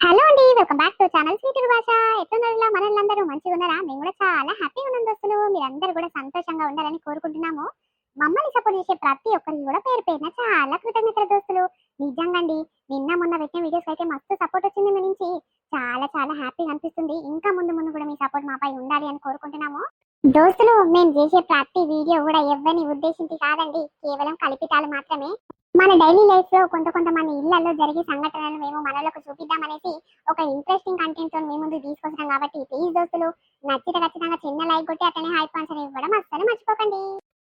Hello అండి welcome back to channel sweeter భాష ఎట్లున్నారులా మనల్లందరూ మంచిగా ఉన్నారా? మేము కూడా చాలా హ్యాపీగా ఉన్నాం దోస్తులు. మీరందరూ కూడా సంతోషంగా ఉండాలని కోరుకుంటున్నాము. మమ్మల్ని సపోర్ట్ చేసే ప్రతి ఒక్కరికి కూడా పేరు పేరున చాలా కృతజ్ఞతలు దోస్తులు. నిజంగా అండి నిన్న మొన్న పెట్టిన వీడియోస్ అయితే మస్తు సపోర్ట్ వచ్చింది మీ నుంచి. చాలా చాలా హ్యాపీగా అనిపిస్తుంది. ఇంకా ముందు ముందు కూడా మీ సపోర్ట్ మాపై ఉండాలి అని కోరుకుంటున్నాము. దోస్తులు మేము చేసే ప్రతి వీడియో కూడా ఎవరిని ఉద్దేశించి కాదండి కేవలం కల్పితాలు మాత్రమే. మన డైలీ లైఫ్లో కొంత కొంత మన ఇళ్ళలో జరిగే సంఘటనలు మేము మనలోకి చూపిద్దామనేసి ఒక ఇంట్రెస్టింగ్ కంటెంట్తో మీ ముందు తీసుకొస్తున్నాం కాబట్టి ప్లీజ్ దోస్తులు నచ్చితే ఖచ్చితంగా చిన్న లైక్ కొట్టి అట్లనే హై ఆన్సర్ ఇవ్వడం అస్సలు మర్చిపోకండి.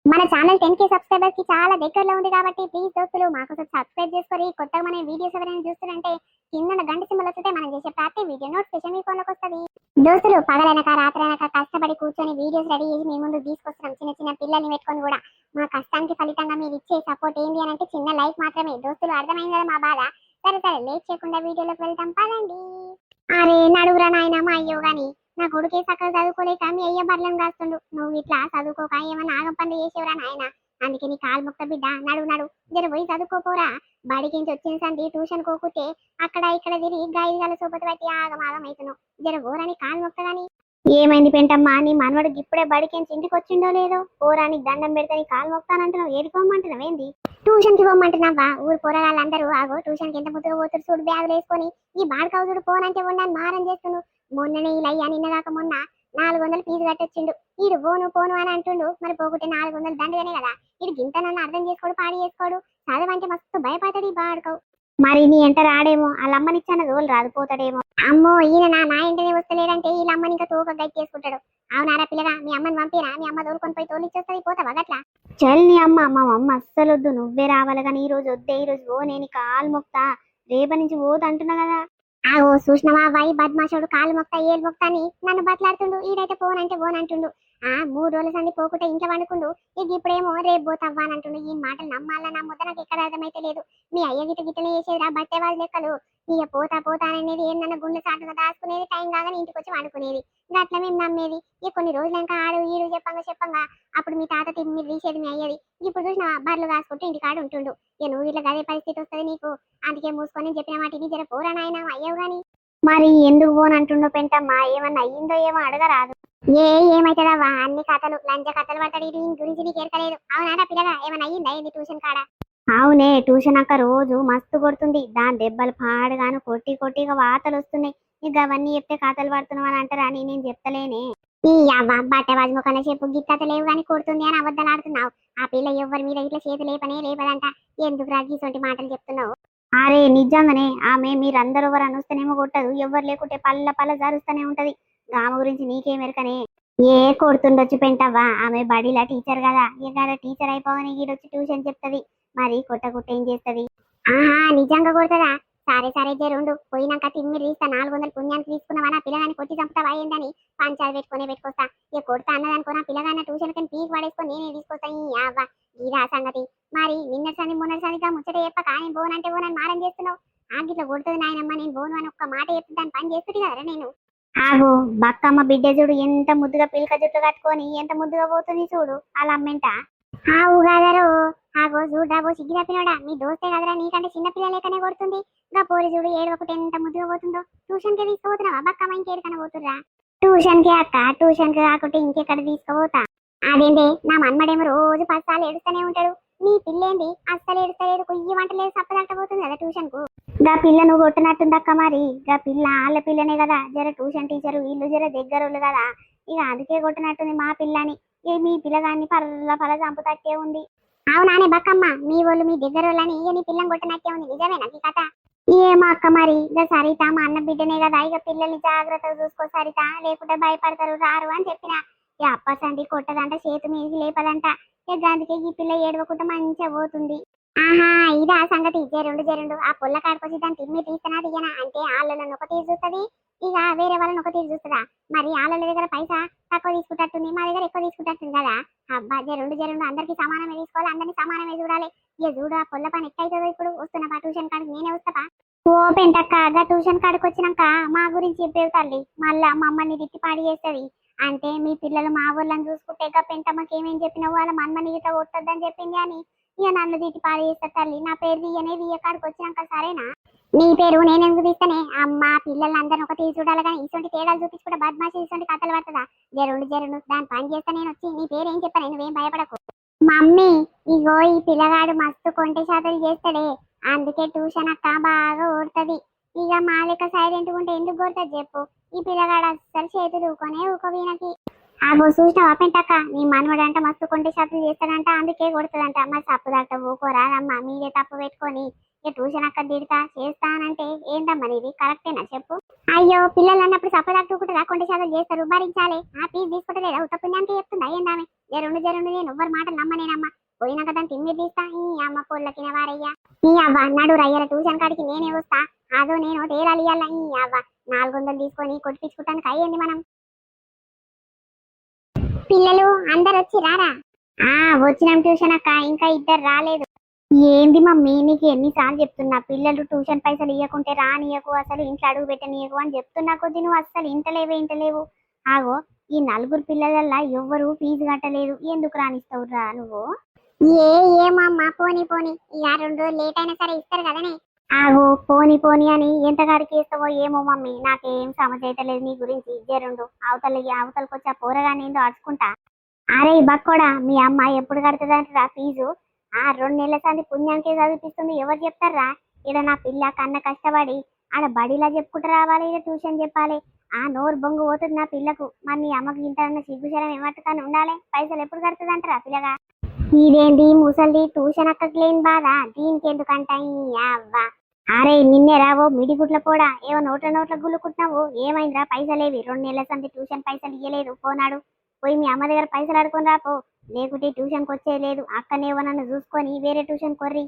మన ఛానల్ టెన్ కే సబ్స్క్రైబర్స్కి చాలా దగ్గరలో ఉంది కాబట్టి ప్లీజ్ దోస్తులు మాకు సబ్స్క్రైబ్ చేసుకొని కొత్తగా మన వీడియోస్ ఎవరైనా చూస్తుంటే కింద గంట సింబల్ వస్తే మనం చేసే ప్రతి వీడియో నోటిఫికేషన్ మీ ఫోన్లోకి వస్తుంది. దోస్తులు పగలనక రాత్రనక కష్టపడి కూర్చొని వీడియోస్ రెడీ చేసి మీ ముందు తీసుకొస్తున్నాం. చిన్న చిన్న పిల్లల్ని పెట్టుకొని కూడా మా కష్టానికి ఫలితంగా మీరు ఇచ్చే సపోర్ట్ ఏంటి అని అంటే చిన్న లైక్ మాత్రమే. దోస్తులు అర్థమైంది కదా మా బాధ? సరే సరే లేట్ చేయకుండా వీడియోలోకి వెళ్తాం పదండి. అరే నడుగురా నాయన మా అయ్యో గాని. నా కొడుకే సక్కగా చదువుకోలేక మీ అయ్య బర్లం కాస్తుండు. నువ్వు ఇట్లా చదువుకోక ఏమన్నా ఆగం పనులు చేసేవరా నాయన? అందుకే నీ కాలు ముక్త బిడ్డ. నడు నడు జర పోయి చదువుకోపోరా. బడికించి వచ్చిన సంది ట్యూషన్ కోకుతే అక్కడ ఇక్కడ తిరిగి గాయలు గల సోపతి బట్టి ఆగం అవుతున్నావు జర పోరని కాలు ముక్త ఏమైంది పెంటమ్మా? నీ మనవడికి ఇప్పుడే బడికించి ఇంటికి వచ్చిండో లేదో? పోరానికి దండం పెడితే నీ కాలు మొక్తానంటున్నావు ఏడుకోమంటున్నావు ఏంది? ట్యూషన్కి పోమంటున్నావా? ఊరు పోరాళ్ళందరూ ఆగో ట్యూషన్కి ఎంత ముద్దుగా పోతారు చూడు బ్యాగులు వేసుకొని. ఈ బాడకవుతుడు పోనంటే ఉండని మారం చేస్తున్నావు మొన్ననే ఇలా అయ్యా నిన్నగాక మొన్న నాలుగు వందలు ఫీజు కట్టొచ్చిండు. ఈడు పోను పోను అని అంటుండు. మరి పోకుంటే నాలుగు వందలు దండగానే కదా. ఈడు గింత నన్ను అర్థం చేసుకోడు పాడి చేసుకోడు. చదవంటే మస్తు భయపడతాడు ఈ మరి నీ ఎంట రాడేమో వాళ్ళ అమ్మనిచ్చాన రోజులు రాదు పోతాడేమో. అమ్మో ఈయన నా నా ఇంటనే వస్తలేడంటే వీళ్ళ అమ్మని ఇంకా తోక గట్టి చేసుకుంటాడు. అవునారా పిల్లగా మీ అమ్మని పంపిరా మీ అమ్మ తోలుకొని పోయి తోలిచ్చేస్తుంది పోతావా గట్లా? చల్ నీ అమ్మ మా అమ్మ అస్సలు వద్దు నువ్వే రావాలి కానీ ఈ రోజు వద్దే ఈ రోజు ఓ నేను కాలు మొక్తా. రేప నుంచి పోదు అంటున్నా కదా. ఆగో చూసినవా వై బద్మాషోడు కాలు మొక్తా ఏలు మొక్తా అని నన్ను బట్లాడుతుండు ఈడైతే పోనంటే పోనంటుండు. ఆ మూడు రోజుల సంది పోకుంటే ఇంట్లో వండుకుండు ఇది ఇప్పుడేమో రేపు పోతావా అని అంటుండు. ఈ మాటలు నమ్మాలా నమ్మొద్దా? నాకు ఎక్కడ అర్థమైతే లేదు. మీ అయ్య గిట్ట గిట్టనే చేసేదిరా బట్టే వాళ్ళ లెక్కలు. ఇక పోతా పోతా అనేది ఏందన్న గుండె సాటుగా దాచుకునేది టైం కాగానే ఇంటికి వచ్చి వండుకునేది. అట్లా మేము నమ్మేది. ఇక కొన్ని రోజులంక ఆడు ఈడు చెప్పంగా చెప్పంగా. అప్పుడు మీ తాత తిని మీరు తీసేది మీ అయ్యేది. ఇప్పుడు చూసిన బర్లు కాసుకుంటూ ఇంటికాడు ఉంటుండు. ఇక నువ్వు ఇట్లా గదే పరిస్థితి వస్తుంది నీకు. అందుకే మూసుకొని చెప్పిన వాటిని జర పోరా నాయన అయ్యవు గాని. మరి ఎందుకు పోనంటుండో పెంటమ్మా ఏమన్నా అయ్యిందో ఏమో అడగరాదు. ఏ ఏమైతుందవ్వా అన్ని కథలు లంచ కథలు పడతాడు ఇది దీని గురించి నీకు ఎరకలేదు అవునా పిల్లగా ఏమన్నా అయ్యిందా ఏంది ట్యూషన్ కాడ? అవునే ట్యూషన్ అక్క రోజు మస్తు కొడుతుంది. దాని దెబ్బలు పాడుగాను కొట్టి కొట్టిగా వాతలు వస్తున్నాయి ఇక అవన్నీ చెప్తే కథలు పడుతున్నావు అని అంటారా? అని నేను చెప్తలేనే. ఈ అవ్వ బట్ట వాజ్ముఖాన చెప్పు గిత్తత లేవు కానీ కొడుతుంది అని అబద్ధాలాడుతున్నావు ఆ పిల్ల ఎవ్వరి మీద ఇట్లా చేతి లేపనే లేపదంట. ఎందుకు రాజీసొంటి మాటలు చెప్తున్నావు? అరే నిజంగానే ఆమె మీరందరూ ఎవరు అనొస్తేనేమో కొట్టదు ఎవరు లేకుంటే పల్ల పల్ల జరుస్తూనే ఉంటది. ఆమె గురించి నీకేమెరకనే ఏ కొడుతుండొచ్చు పెంటవ్వా? ఆమె బడిలా టీచర్ కదా. ఇక టీచర్ అయిపోవని ఈడొచ్చి ట్యూషన్ చెప్తది. మరి కొట్టకుట్ట ఏం చేస్తది? ఆహా నిజంగా కొడుతుందా? సరే సరే జరుండు పోయినాక తిమ్మిడి తీస్తా నాలుగు వందలు పుణ్యానికి తీసుకున్నావా? నా పిల్లగాని కొట్టి చంపుతావా ఏందని? పంచాలు పెట్టుకునే పెట్టుకొస్తా. ఇక కొడతా అన్నదనుకో నా పిల్లగాన ట్యూషన్ కానీ పీకి పడేసుకొని నేనే తీసుకొస్తా. ఈ అవ్వ ఇదా సంగతి. మరి నిన్న సంది మొన్నటి సందిగా ముచ్చట చెప్పక నేను బోనంటే బోనని మారం చేస్తున్నావు? ఆగిట్లా కొడుతుంది నాయనమ్మ నేను బోను అని ఒక్క మాట చెప్పి దాని పని చేస్తుంది కదరా నేను? ఆగు బక్కమ్మ బిడ్డ చూడు ఎంత ముద్దుగా పిల్క జుట్టు కట్టుకొని ఎంత ముద్దుగా పోతుంది చూడు వాళ్ళ అమ్మెంట. ఆ ఊగాదరు ఆగో చూడాగో సిగ్గి తప్పినోడా మీ దోస్తే కదరా నీకంటే చిన్న పిల్ల లేకనే కొడుతుంది. ఇంకా పోరి చూడు ఏడు ఒకటి ఎంత ముద్దుగా పోతుందో. ట్యూషన్కి తీసుకుపోతున్నావా బక్కమ్మ ఇంకేడికన్నా పోతుర్రా? ట్యూషన్కి అక్క ట్యూషన్కి కాకుంటే ఇంకెక్కడ తీసుకుపోతా? అదేంటి నా మన్మడేమో రోజు పదిసార్లు ఏడుస్తూనే ఉంటాడు. నీ పిల్లేంది? అస్సలు ఏడుస్తలేదు కొయ్యి వంటలేదు సప్పదట్టబోతుంది కదా ట్యూషన్కు గా పిల్ల నువ్వు కొట్టినట్టుందక్క మరి. గా పిల్ల వాళ్ళ పిల్లనే కదా జర ట్యూషన్ టీచర్ వీళ్ళు జర దగ్గరోళ్ళు కదా. ఇక అందుకే కొట్టినట్టుంది మా పిల్లని. ఏ మీ పిల్లగాన్ని పర్ల పర చంపుతట్టే ఉంది. అవునానే బక్కమ్మ? మీ వాళ్ళు మీ దగ్గర వాళ్ళని ఇక నీ పిల్లని కొట్టినట్టే ఉంది. నిజమేనా నీ కథ? ఏమో అక్క మరి. ఇక సరిత మా అన్న బిడ్డనే కదా. ఇక పిల్లల్ని జాగ్రత్తగా చూసుకో సరిత. లేకుంటే భయపడతారు. రారు అని చెప్పిన. ఇక అప్పసండి కొట్టదంట చేతి మీదకి లేపదంట. ఇక అందుకే ఈ పిల్ల ఏడవకుండా మంచిగా పోతుంది. ఆహా ఇదా సంగతి. జరుండు జరుండు. ఆ పుల్ల కాడుకొచ్చి దాన్ని తిమ్మి తీస్తున్నా దిగనా అంటే ఆళ్ళను ఒక తీరు చూస్తుంది ఇక వేరే వాళ్ళని ఒక తీరు చూస్తుందా? మరి ఆళ్ళ దగ్గర పైసా తక్కువ తీసుకుంటట్టుంది మా దగ్గర ఎక్కువ తీసుకుంటట్టుంది కదా? అబ్బా జరుండు జరుండు అందరికి సమానమే తీసుకోవాలి అందరినీ సమానమే చూడాలి. ఇక చూడు ఆ పొల్ల పని ఎట్లయితుందో ఇప్పుడు వస్తున్నా ట్యూషన్ కాడికి నేనే వస్తాపా ఓ పెంటక్క గా ట్యూషన్ కాడికి వచ్చినాక మా గురించి చెప్పేవి తల్లి. మళ్ళా మమ్మల్ని దిట్టిపాడి చేస్తుంది. అంటే మీ పిల్లలు మా ఊళ్ళని చూసుకుంటే గా పెంటమ్మకి ఏమేం చెప్పినావు వాళ్ళ మన్మని గిట్ట కొట్టద్దని చెప్పింది అని. ఇక నన్ను దిట్టిపాడి చేస్తా తల్లి. నా పేరు తీయనే తీయ కాడికి వచ్చినాక సరేనా? నీ పేరు నేను ఎందుకు తీస్తానే? అమ్మ పిల్లలందరూ ఒక తీసి చూడాలి కానీ ఇటువంటి తేడాలు చూపించుకుంటే బద్మాషి ఇటువంటి కథలు పడుతుందా? జరుడు జరుడు దాని పని చేస్తా నేను వచ్చి నీ ఏం చెప్పాను నువ్వేం భయపడకు. మమ్మీ ఇగో ఈ పిల్లగాడు మస్తు కొంటె శాతలు చేస్తాడే. అందుకే ట్యూషన్ అక్క బాగా ఓడుతుంది ఇక మా లెక్క సైలెంట్ ఉంటే ఎందుకు కొడుతుంది చెప్పు? ఈ పిల్లగాడు అస్సలు చేతులు ఊకొనే ఊకో వీణకి ఆగో చూసినావా పెంటక్క? నీ అంట మస్తు కొంటే శాతలు చేస్తాడంట అందుకే కొడుతుందంట. మరి తప్పు దాట ఊకోరాదమ్మా మీరే తప్పు పెట్టుకొని. ఇక ట్యూషన్ అక్క తిడతా చేస్తానంటే ఏందమ్మా ఇది కరెక్టేనా? చెప్పు. అయ్యో పిల్లలు అన్నప్పుడు సప్పదాక్కుంటారా రాకుండా శాతలు చేస్తారు. భరించాలి ఆ ఫీజు తీసుకుంటలేదా? ఉత్త పుణ్యానికి చెప్తుందా? ఏందామె? జరుండు జరుండు నేను ఎవ్వరు మాటలు నమ్మనేనమ్మా. పోయినాక దాన్ని తిమ్మి తీస్తా. ఈ అమ్మ పొల్లకిన వారయ్యా ఈ అవ్వ అన్నాడు రయ్యల ట్యూషన్ కాడికి నేనే వస్తా. అదో నేను తేలాలి ఇయ్యాల. ఈ అవ్వ నాలుగు వందలు తీసుకొని కొట్టించుకుంటానికి అయ్యింది మనం. పిల్లలు అందరు వచ్చి రారా? ఆ వచ్చినాం ట్యూషన్ అక్క. ఇంకా ఇద్దరు రాలేదు. ఏంది మమ్మీ నీకు ఎన్నిసార్లు చెప్తున్నా? పిల్లలు ట్యూషన్ పైసలు ఇవ్వకుంటే రానియకు అసలు ఇంట్లో అడుగు పెట్టనీయకు అని చెప్తున్నా కొద్ది నువ్వు. అస్సలు ఇంటలేవే ఇంటలేవు. ఆగో ఈ నలుగురు పిల్లలల్లా ఎవ్వరు ఫీజు కట్టలేదు. ఎందుకు రానిస్తావురా నువ్వు? ఏ ఏమమ్మా పోనీ పోనీ. ఇక రెండు రోజులు లేట్ అయినా సరే ఇస్తారు కదనే. ఆగో పోనీ పోనీ అని ఎంత కాడికి ఇస్తావో ఏమో మమ్మీ. నాకేం సమస్య అయితే లేదు నీ గురించి. జరుండు అవతలకి అవతలకి వచ్చి ఆ పోరగాని ఏందో అడుచుకుంటా అరే బక్కోడా మీ అమ్మ ఎప్పుడు కడుతుందంటరా ఫీజు? ఆ రెండు నెలల సంది పుణ్యానికి చదివిపిస్తుంది. ఎవరు చెప్తారా ఈడ నా పిల్ల కన్న కష్టపడి ఆడ బడిలా చెప్పుకుంటూ రావాలి ఇక్కడ ట్యూషన్ చెప్పాలి. ఆ నోరు బొంగు పోతుంది నా పిల్లకు. మరి నీ అమ్మకి ఇంటన్న సిగ్గుశరం ఏమట్టుకొని ఉండాలి? పైసలు ఎప్పుడు కడుతుందంటారా పిల్లగా? ఇదేంది ముసలి ట్యూషన్ అక్కకి లేని బాధ. దీనికి ఎందుకంట ఈ అరే నిన్నే రావో మిడిగుట్ల పోడా. ఏవో నోట్ల నోట్ల గుల్లుకుంటున్నావు. ఏమైందిరా? పైసలేవి? రెండు నెలల సంది ట్యూషన్ పైసలు ఇయ్యలేదు. పోనాడు. పోయి మీ అమ్మ దగ్గర పైసలు ఆడుకొని రాపో లేకుంటే ట్యూషన్కి వచ్చేయలేదు అక్కనేవో నన్ను చూసుకొని వేరే ట్యూషన్ కొర్రి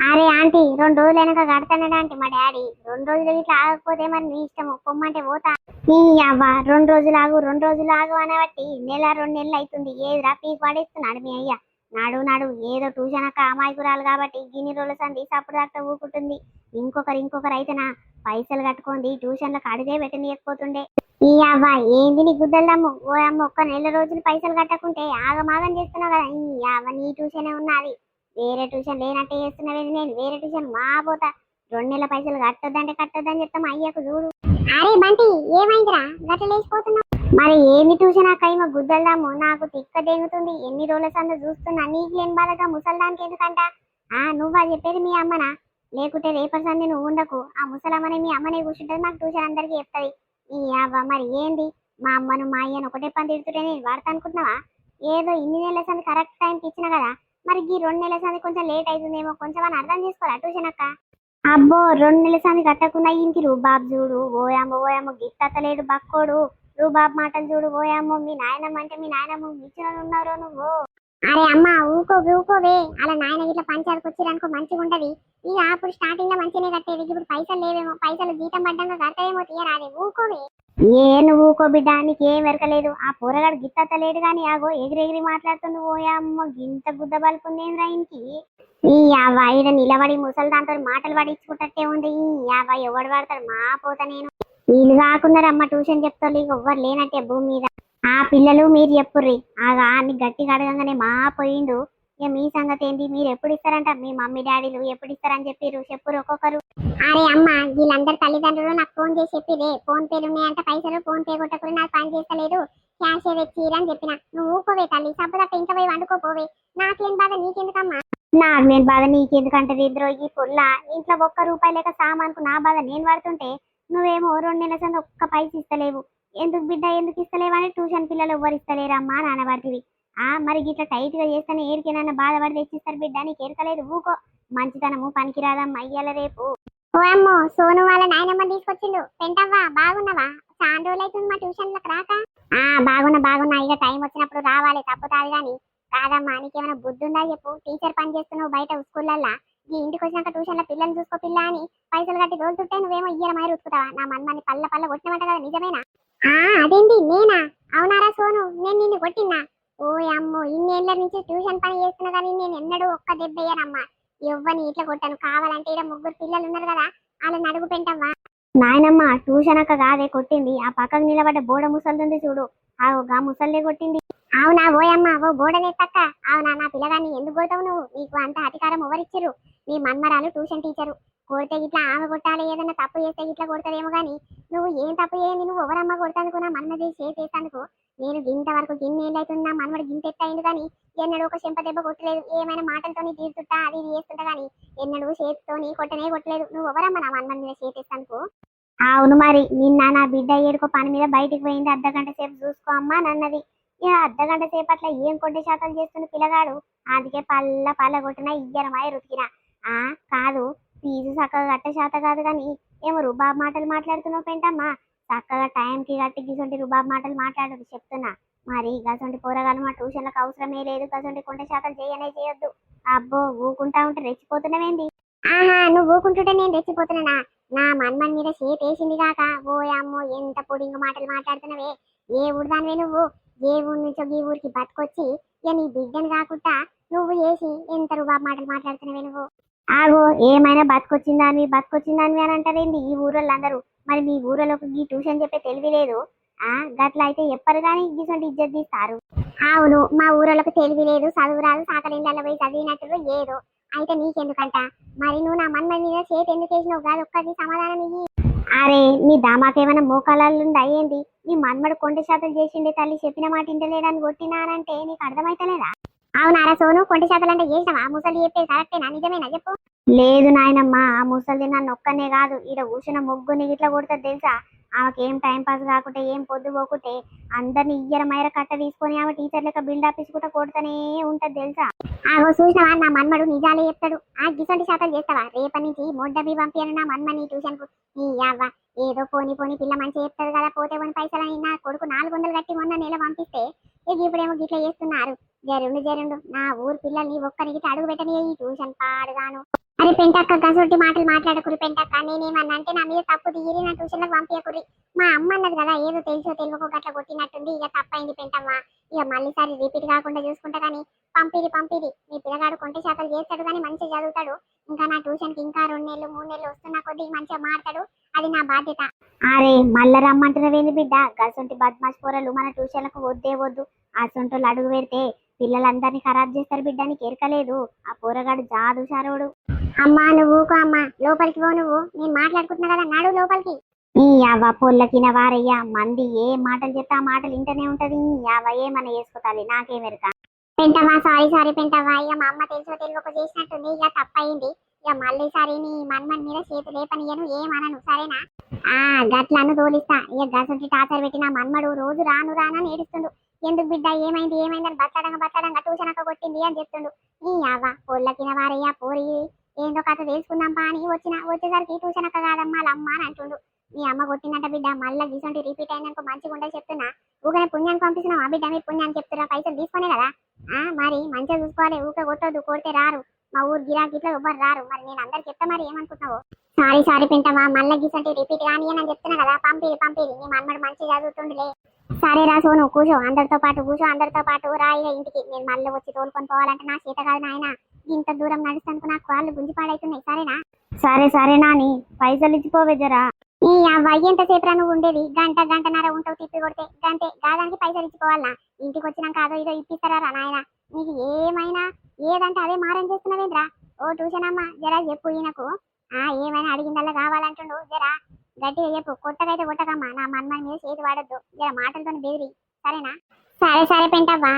అరే ఆంటీ రెండు రోజులు వెనక కడతానడా ఆంటీ మా డాడీ? రెండు రోజులు ఇట్లా ఆగకపోతే మరి నీ ఇష్టము. పొమ్మంటే పోతా. నీ అవ్వ రెండు రోజులు ఆగు రెండు రోజులు ఆగు అనబట్టి నెల రెండు నెలలు అవుతుంది ఏదిరా పీక్ పడేస్తున్నాడు మీ అయ్య? నాడు నాడు ఏదో ట్యూషన్ అక్క అమాయకురాలు కాబట్టి గిన్ని రోజుల సంది సప్పుడు దాకా ఊకుంటుంది ఇంకొకరు ఇంకొకరు అయితేనా? పైసలు కట్టుకుంది ట్యూషన్లకు అడిగే పెట్టనీయకపోతుండే. ఈ అవ్వ ఏంది నీ గుద్దలమ్ము ఓ అమ్మ ఒక్క నెల రోజులు పైసలు కట్టకుంటే ఆగమాగం చేస్తున్నావు కదా. ఈ అవ్వ నీ ట్యూషనే ఉన్నది. వేరే ట్యూషన్ లేనట్టే చేస్తున్నవేది నేను. వేరే ట్యూషన్ మా పోతా. రెండు నెలల పైసలు కట్టొద్దంటే కట్టొద్దని చెప్తాం. అయ్యకు చూడు. అరే బంటి ఏమైందిరా? గట్ల లేచిపోతున్నావు. మరి ఏంది ట్యూషన్ ఆ కైమ గుద్దల్దాము. నాకు తిక్క దేగుతుంది ఎన్ని రోజుల సంద చూస్తున్నా. నీకు లేని బాధగా ముసల్దానికి ఎందుకంట? ఆ నువ్వా చెప్పేది మీ అమ్మనా? లేకుంటే రేపటి సంది నువ్వు ఉండకు. ఆ ముసలమ్మని మీ అమ్మనే కూర్చుంటుంది. నాకు ట్యూషన్ అందరికీ చెప్తుంది. ఈ అవ్వ మరి ఏంది? మా అమ్మను మా అయ్యను ఒకటే పని తిడుతుంటే నేను వాడతా అనుకుంటున్నావా? ఏదో ఇన్ని నెలల సంది కరెక్ట్ టైంకి ఇచ్చిన కదా మరి ఈ రెండు నెలల సంది కొంచెం లేట్ అవుతుందేమో కొంచెం అని అర్థం చేసుకోరా ట్యూషన్ అక్క? అబ్బో రెండు నెలల సంది కట్టకుండా ఇంటి రూబాబ్ చూడు ఓయమ్మ ఓయమ్మ గిత్తలేడు బక్కోడు. రూబాబ్ మాటలు చూడు ఓయామో మీ నాయనమ్మ అంటే మీ నాయనమ్మ మిచ్చిన ఉన్నారో నువ్వు? అరే అమ్మ ఊకో ఊకోవే అలా నాయన ఇట్లా పంచాయతీకి వచ్చిరనుకో మంచిగా ఉంటది. ఇక అప్పుడు స్టార్టింగ్లో మంచిగానే కట్టేది. ఇప్పుడు పైసలు లేవేమో పైసలు జీతం పడ్డాక కట్టేమో తీయరాదే. ఊకోవే ఏ నువ్వు ఊకో బిడ్డ ఏం వెరకలేదు ఆ పోరగాడు గిత్తత లేడు గాని ఆగో ఎగిరెగిరి మాట్లాడుతుండు. ఓయమ్మ గింత గుద్ద బలుపుందేంద్రా ఇంటి ఈ అవ్వ ఈడ నిలబడి ముసలి దాంతో మాటలు పడించుకుంటే ఉంది. ఈ అబ్బాయి ఎవడు పడతాడు? మా పోత నేను. వీళ్ళు కాకుండా అమ్మ ట్యూషన్ చెప్తారు ఇక ఎవ్వరు లేనట్టే భూమి మీద. ఆ పిల్లలు మీరు చెప్పుర్రి. ఆగా అన్ని గట్టిగా అడగంగానే మా పోయిండు. ఇక మీ సంగతి ఏంటి మీరు ఎప్పుడు ఇస్తారంట? మీ మమ్మీ డాడీలు ఎప్పుడు ఇస్తారని చెప్పిర్రు. చెప్పురు ఒక్కొక్కరు. అరే అమ్మ వీళ్ళందరి తల్లిదండ్రులు నాకు ఫోన్ చేసి చెప్పిరే ఫోన్ పేలు ఉన్నాయంట పైసలు ఫోన్ పే కొట్టకుని నాకు పని చేస్తలేదు. క్యాష్ తెచ్చిరా అని చెప్పిన. నువ్వు ఊకోవే తల్లి. సబ్బుదక్క ఇంకా పోయి వండుకోపోవే. నాకేం బాధ నీకెందుకమ్మా? నాకు నేను బాధ నీకెందుకంటే ఇద్దరు ఈ పుల్ల. ఇంట్లో ఒక్క రూపాయి లేక సామాన్కు నా బాధ నేను పడుతుంటే నువ్వేమో రెండు నెలల సంది ఒక్క పైసలు ఇస్తలేవు. ఎందుకు బిడ్డ ఎందుకు ఇస్తలేవు అని ట్యూషన్ పిల్లలు ఎవ్వరు ఇస్తలేరమ్మా నాన్న ఆ మరి గిట్లా టైట్గా చేస్తేనే ఏరికేనన్నా బాధపడి తెచ్చిస్తారు బిడ్డ నీకు ఎరకలేదు ఊకో. మంచితనము పనికిరాదమ్మా అయ్యాల రేపు. ఓ అమ్మో సోను వాళ్ళ నాయనమ్మ తీసుకొచ్చిండు. పెంటవ్వా బాగున్నావా? చాలా రోజులు అవుతుంది మా ట్యూషన్లకు రాక. ఆ బాగున్నా బాగున్నా ఇక టైం వచ్చినప్పుడు రావాలి తప్పుతాది కానీ కాదమ్మా నీకేమైనా బుద్ధి ఉందా చెప్పు. టీచర్ పని చేస్తున్నావు బయట స్కూళ్ళల్లో. ఈ ఇంటికి వచ్చినాక ట్యూషన్లో పిల్లల్ని చూసుకో పిల్ల అని పైసలు కట్టి దోలుతుంటే నువ్వేమో ఇయ్యల మారి ఉతుకుతావా? నా మన్మని పల్ల పల్ల కొట్టినమాట కదా నిజమేనా? అదేంటి నేనా? అవునారా సోను? నేను నిన్ను కొట్టినా? ఓ అమ్మో ఇన్నేళ్ళ నుంచి ట్యూషన్ పని చేస్తున్నా కానీ నేను ఎన్నడూ ఒక్క దెబ్బయ్యానమ్మా ఎవ్వని ఇట్లా కొట్టాను. కావాలంటే ఇక్కడ ముగ్గురు పిల్లలు ఉన్నారు కదా వాళ్ళని అడుగు పెంటమ్మా. నాయనమ్మ ట్యూషన్ అక్క కాదే కొట్టింది. ఆ పక్కకు నిలబడ్డ బోడ ముసలింది చూడు. ఆ ముసల్లే కొట్టింది. అవునా ఓయమ్మ ఓ బోడనే అవునా నా పిల్లగాన్ని ఎందుకు కొడతావు నువ్వు? నీకు అంత అధికారం ఎవరిచ్చిర్రు? నీ మన్మరాలు ట్యూషన్ టీచరు. కొడితే ఇట్లా ఆమె కొట్టాలి ఏదైనా తప్పు చేస్తే ఇట్లా కొడతారేమో కానీ నువ్వు ఏం తప్పు చేయండి నువ్వు ఎవరమ్మ కొడతాను నా మన్మది చేసేస్తానుకో నేను ఇంతవరకు గిన్నె ఏళ్ళు నా మన్మడు గింత ఎత్తయింది కానీ ఎన్నడూ ఒక చెంప దెబ్బ కొట్టలేదు. ఏమైనా మాటలతోని తీర్చుట్టా అది ఇది చేస్తుంటా కానీ ఎన్నడూ చేతితోని కొట్టనే కొట్టలేదు. నువ్వు ఎవరమ్మ నా మన్మడి మీద చేసేస్తానుకు అవును మరి నిన్న నా బిడ్డ ఏడుకో పని మీద బయటికి పోయింది అర్ధ గంట సేపు చూసుకో అమ్మా నన్నది ఇక అర్ధ గంట ఏం కొండ శాతం చేస్తున్న పిల్లగాడు? అందుకే పల్ల పల్ల కొట్టిన ఇయ్యరమాయ రుతికినా. ఆ కాదు ఫీజు చక్కగా కట్టే శాత కాదు కానీ ఏమో రుబాబ్ మాటలు మాట్లాడుతున్నావు పెంటమ్మా. చక్కగా టైంకి కట్టి గిసొంటి రుబాబ్ మాటలు మాట్లాడదు చెప్తున్నా. మరి గసొంటి పోరగాలు మా ట్యూషన్లకు అవసరమే లేదు గసొంటి కొంట శాతం చేయనే చేయొద్దు. అబ్బో ఊకుంటా ఉంటే రెచ్చిపోతున్నావేంది? ఆహా నువ్వు ఊకుంటుంటే నేను రెచ్చిపోతున్నానా? నా మన్మన్ మీద చేతి వేసింది కాక. ఓ అమ్మో ఎంత పొడింగు మాటలు మాట్లాడుతున్నావే? ఏ ఊరుదానివే నువ్వు? ఏ ఊరి నుంచో ఈ ఊరికి బతుకొచ్చి ఇక నీ బిడ్డను కాకుండా నువ్వు చేసి ఎంత రుబాబ్ మాటలు మాట్లాడుతున్నావే నువ్వు? ఆగో ఏమైనా బతుకొచ్చిందానివి బతుకొచ్చిందానివి అని అంటారేంది ఈ ఊరోళ్ళు అందరూ మరి మీ ఊరలోకి ఈ ట్యూషన్ చెప్పే తెలివి లేదు. ఆ గట్ల అయితే ఎప్పరు కానీ ఇటువంటి ఇజ్జత్ తీస్తారు. అవును మా ఊరోళ్ళకి తెలివి లేదు చదువు రాదు సాకలిండాల పోయి చదివినట్టు ఏదో. అయితే నీకెందుకంట? మరి నువ్వు నా మన్మ మీద చేతి ఎందుకు వేసినావు? కాదు ఒక్కటి సమాధానం ఇయ్యి. అరే నీ దామాకేమైనా మోకాలాలు అయ్యింది? నీ మన్మడు కొండ శాతం చేసిండే తల్లి చెప్పిన మాట ఇంటలేదని కొట్టినానంటే నీకు అర్థమైతలేదా? అవునారా సోను కొండ శాతలు అంటే చేసినావా ముసలి చెప్పేది కరెక్టేనా? నిజమేనా చెప్పు. లేదు నాయనమ్మా ఆ ముసలిది నన్ను ఒక్కనే కాదు. ఈడ కూర్చున్న ముగ్గుని ఇట్లా కొడుతుంది తెలుసా? ఆమెకి ఏం టైం పాస్ కాకుంటే ఏం పొద్దు పోకుంటే అందరిని ఇయ్యర మైర కట్ట తీసుకొని ఆమె టీచర్ లెక్క బిల్డప్ ఇచ్చుకుంటా కొడుతూనే ఉంటుంది తెలుసా? ఆగో చూసినవా? నా మన్మడు నిజాలే చెప్తాడు. ఆ గిసంటి శాతం చేస్తావా? రేపటి నుంచి మొడ్డబి పంపియను నా మన్మని ట్యూషన్కు నీ అవ్వ ఏదో పోని పోని పిల్ల మంచిగా చెప్తారు కదా పోతే పోని పైసలు నా కొడుకు నాలుగు వందలు కట్టి మొన్న నెల పంపిస్తే ఇది ఇప్పుడేమో గిట్లా చేస్తున్నారు. జరుండు జరుండు నా ఊరు పిల్లల్ని ఒక్కరికి అడుగు పెట్టని ఈ ట్యూషన్ పాడుగాను. అరే పెంటక్క గసొట్టి మాటలు మాట్లాడకురి పెంటక్క. నేనేమన్నా అంటే నా మీద తప్పు తీరి నా ట్యూషన్లకు పంపించకురి మా అమ్మ అన్నది కదా ఏదో తెలుసో తెలుగు గట్ల కొట్టినట్టుంది. ఇక తప్పైంది పెంటమ్మ ఇక మళ్ళీసారి రిపీట్ కాకుండా చూసుకుంటా కానీ పంపిరి పంపిరి. మీ పిల్లగాడు కొంటే శాతం చేస్తాడు కానీ మంచిగా చదువుతాడు. ఇంకా నా ట్యూషన్కి ఇంకా రెండు నెలలు మూడు నెలలు వస్తున్న కొద్దీ మంచిగా మాడతాడు అది నా బాధ్యత. అరే మళ్ళా రమ్మంటున్నవేంది బిడ్డ? గసొంటి బద్మాష్ పోరలు మన ట్యూషన్లకు వద్దే వద్దు. అసొంటోళ్ళు అడుగు పెడితే పిల్లలందరినీ ఖరాబ్ చేస్తారు బిడ్డ నీకు ఎరకలేదు ఆ పోరగాడు జాదు సారోడు అమ్మా నువ్వు ఊకో అమ్మా. లోపలికి పో నువ్వు. నేను మాట్లాడుకుంటున్నా కదా నాడు లోపలికి. ఈ అవ్వ పొల్లకిన వారయ్యా మంది ఏ మాటలు చెప్తే ఆ మాటలు ఇంటనే ఉంటది. ఈ అవ్వ ఏమన్నా వేసుకోతాలి నాకేం ఎరక. పెంటవా సారీ సారీ పెంటవా. ఇక మా అమ్మ తెలుసో తెలియక చేసినట్టుంది. ఇక తప్పయింది ఇక మళ్ళీ సారి నీ మన్మన్ మీద చేతి లేపనియను ఏమనను సరేనా? ఆ గట్లను తోలిస్తా. ఇక గసంటి టాచర్ పెట్టిన మన్మడు రోజు రాను రానని ఏడుస్తుండు. ఎందుకు బిడ్డ ఏమైంది ఏమైందని బత్తడంగా బత్తడంగా ట్యూషన్ అక్క కొట్టింది అని చెప్తుండు. ఈ అవ్వ పొల్లకిన వారయ్యా పోరి. ఏందో కథ తెలుసుకుందాం పా అని వచ్చిన వచ్చేసరికి ట్యూషన్ అక్క కాదమ్మా అమ్మ అని అంటుండు. మీ అమ్మ కొట్టినట్ట బిడ్డ మళ్ళీ గీసంటి రిపీట్ అయిందనుకో మంచిగా ఉండదు చెప్తున్నా. ఊకనే పుణ్యానికి పంపిస్తున్నావు ఆ బిడ్డ మీ పుణ్యాన్ని చెప్తున్నా పైసలు తీసుకునే కదా? ఆ మరి మంచిగా చూసుకోవాలి ఊక కొట్టొద్దు కొడితే రారు. మా ఊరు గిరాకీ ఇట్లా ఎవ్వరు రారు. మరి నేను అందరు చెప్తా మరి ఏమనుకుంటున్నావు? సారీ సారీ పెంటమా మళ్ళీ గీసంటి రిపీట్ కానీ అని చెప్తున్నా కదా పంపి పంపి మీ మన్మడు మంచిగా చదువుతుండలే. సరే రా సోను కూర్చో అందరితో పాటు కూర్చో అందరితో పాటు రా ఇక ఇంటికి. నేను మళ్ళీ వచ్చి తోలుకొని పోవాలంటే నా చేత కాదు నాయనా. ఇంత దూరం నడుస్తానుకు నాకు కాళ్ళు గుంజి పాడైతున్నాయి సరేనా? సరే సరే నాని పైసలు ఇచ్చిపోవే జరా. ఈ అవ్వయ్య ఎంతసేపు రా నువ్వు ఉండేది? గంట గంటన్నర ఉంటావు తిప్పి కొడితే. గంటే గాదానికి పైసలు ఇచ్చిపోవాలా? ఇంటికి వచ్చినాక అదో ఇదో ఇప్పిస్తారా రా నాయన? నీకు ఏమైనా ఏదంటే అదే మారం చేస్తున్నావేంద్రా? ఓ ట్యూషన్ అమ్మ జరా చెప్పు ఈయనకు. ఆ ఏమైనా అడిగిందల్లా కావాలంటుండు జరా. గట్టిగా చెప్పు కొట్టకైతే కొట్టకమ్మా. నా మన్మని మీద చేతి వాడద్దు. జర మాటలతో బెదిరి. సరేనా? సరే సరే పెంటవ్వా.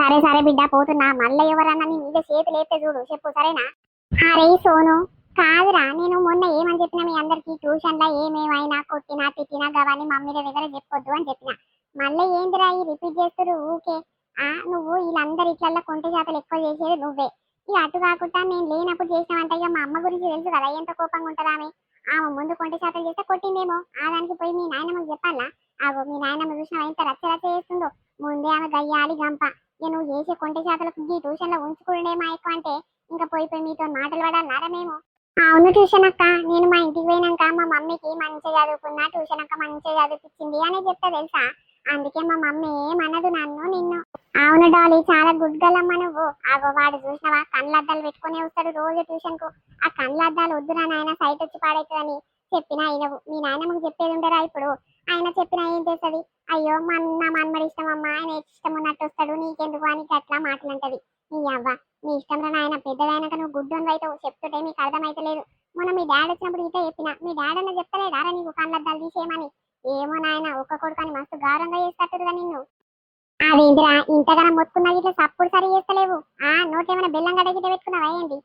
సరే సరే బిడ్డ పోతున్నా. మళ్ళీ ఎవరన్నా నీ మీద చేతులు లేపితే చూడు. చెప్పు సరేనా? అరే సోను కాదురా. నేను మొన్న ఏమని చెప్పిన మీ అందరికి? ట్యూషన్లో ఏమేమైనా కొట్టినా తిట్టినా గవాని మమ్మీ దగ్గర చెప్పొద్దు అని చెప్పిన. మళ్ళీ ఏందిరా ఈ రిపీట్ చేస్తారు ఊకే. ఆ నువ్వు వీళ్ళందరి ఇట్లల్లో కొంట చేతలు ఎక్కువ చేసేది నువ్వే. ఇక అటు కాకుండా నేను లేనప్పుడు చేసినామంటే ఇక మా అమ్మ గురించి తెలుసు కదా ఎంత కోపంగా ఉంటుందా ఆమె. ఆమె ముందు కొంట చేతలు చేస్తే కొట్టిందేమో. ఆ దానికి పోయి మీ నాయనమ్మకి చెప్పాలా? ఆగో మీ నాయనమ్మ చూసినా ఎంత రచ్చ రచ్చ చేస్తుందో. ముందే ఆమె గయ్యాలి గంప. నువ్వు చేసే కొంట శాతలకు ఈ ట్యూషన్లో ఉంచుకుండేమా ఎక్కువ అంటే ఇంకా పోయి పోయి మీతో మాటలు పడాలన్నారా మేము? అవును ట్యూషన్ అక్క నేను మా ఇంటికి పోయినాక మా మమ్మీకి మంచిగా చదువుకున్నా ట్యూషన్ అక్క మంచిగా చదివిపించింది అని చెప్తా తెలుసా? అందుకే మా మమ్మీ ఏమన్నదు నన్ను నిన్ను. అవును డాలీ చాలా గుడ్ గలమ్మ నువ్వు. ఆగో వాడు చూసినవా? కళ్ళద్దాలు పెట్టుకునే వస్తాడు రోజు ట్యూషన్కు. ఆ కళ్ళద్దాలు వద్దురా నాయన సైట్ వచ్చి పాడైతుందని చెప్పినా ఇనవు మీ నాయనమ్మకు చెప్పేది ఉండరా ఇప్పుడు? ఆయన చెప్పినా ఏం చేస్తుంది? అయ్యో మన నా మనమడి ఇష్టం అమ్మ ఆయన ఇష్టం ఉన్నట్టు వస్తాడు నీకెందుకు అని అట్లా మాటలంటది నీ అవ్వ నీ ఇష్టం రా నాయన పెద్దదైనాక నువ్వు గుడ్డు అయితే చెప్తుంటే మీకు అర్థమైతలేదు మొన్న మీ డాడీ వచ్చినప్పుడు ఇదే చెప్పిన మీ డాడీ అన్న చెప్తలేడారా నీకు కళ్ళద్దాలు తీసేయమని? ఏమో నాయన ఒక్క కొడుకని మస్తు గారంగా చేస్తట్టుగా నిన్ను. అదేంటిరా ఇంతగానం మొత్తుకున్నా ఇట్లా సప్పుడు సరి చేస్తలేవు. ఆ నోటేమైనా బెల్లం గడ్డ గిట్ట పెట్టుకున్నావా ఏంటి